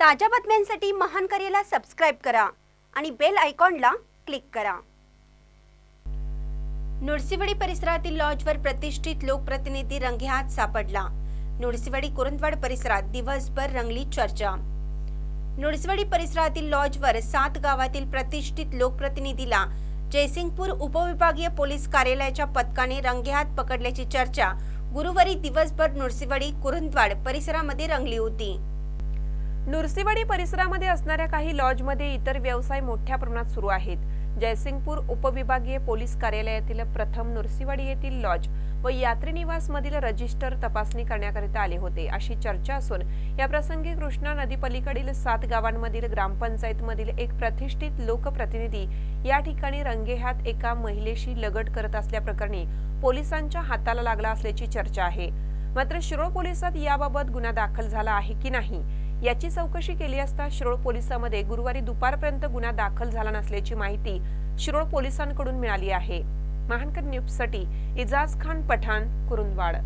ताज्या बातम्यांसाठी महान करेला सबस्क्राईब करा आणि बेल आयकॉनला क्लिक करा. नुळसीवाडी परिसरातील लॉजवर प्रतिष्ठित लोकप्रतिनिधी रंगेहात सापडला. नुळसीवाडी कुरुंदवाड परिसरात दिवसभर रंगली चर्चा. नुळसीवाडी परिसरातील लॉजवर सात गावातील प्रतिष्ठित लोकप्रतिनिधीला जयसिंगपूर उपविभागीय पोलीस कार्यालयाच्या पथकाने रंगेहात पकडल्याची चर्चा गुरुवारी दिवसभर नुळसीवाडी कुरुंदवाड परिसरामध्ये रंगली होती. नुरसीवाडी परिसरामध्ये असणाऱ्या काही लॉजमध्ये इतर व्यवसाय मोठ्या प्रमाणात सुरू आहेत. जयसिंगपूर उपविभागीय पोलीस कार्यालयातील प्रथम नुरसीवाडी येथील लॉज व यात्री निवास मधील रजिस्टर तपासणी करण्याकरिता आले होते. अशी चर्चा असून या प्रसंगी कृष्णा नदी पलीकडील सात गावांमधील ग्रामपंचायत मधील एक प्रतिष्ठित लोकप्रतिनिधी या ठिकाणी रंगेहात एका महिलेशी लगट करत असल्याप्रकरणी पोलिसांच्या हाताला लागला असल्याची चर्चा आहे. मात्र शिरोळ पोलिसात याबाबत गुन्हा दाखल झाला आहे की नाही? याची चौकशी केली असता शिरोळ पोलिसांमध्ये गुरुवारी दुपारपर्यंत गुन्हा दाखल झाला नसल्याची माहिती शिरोळ पोलिसांकडून मिळाली आहे. महानकर न्यूजसाठी इजाज खान पठाण कुरुंदवाड.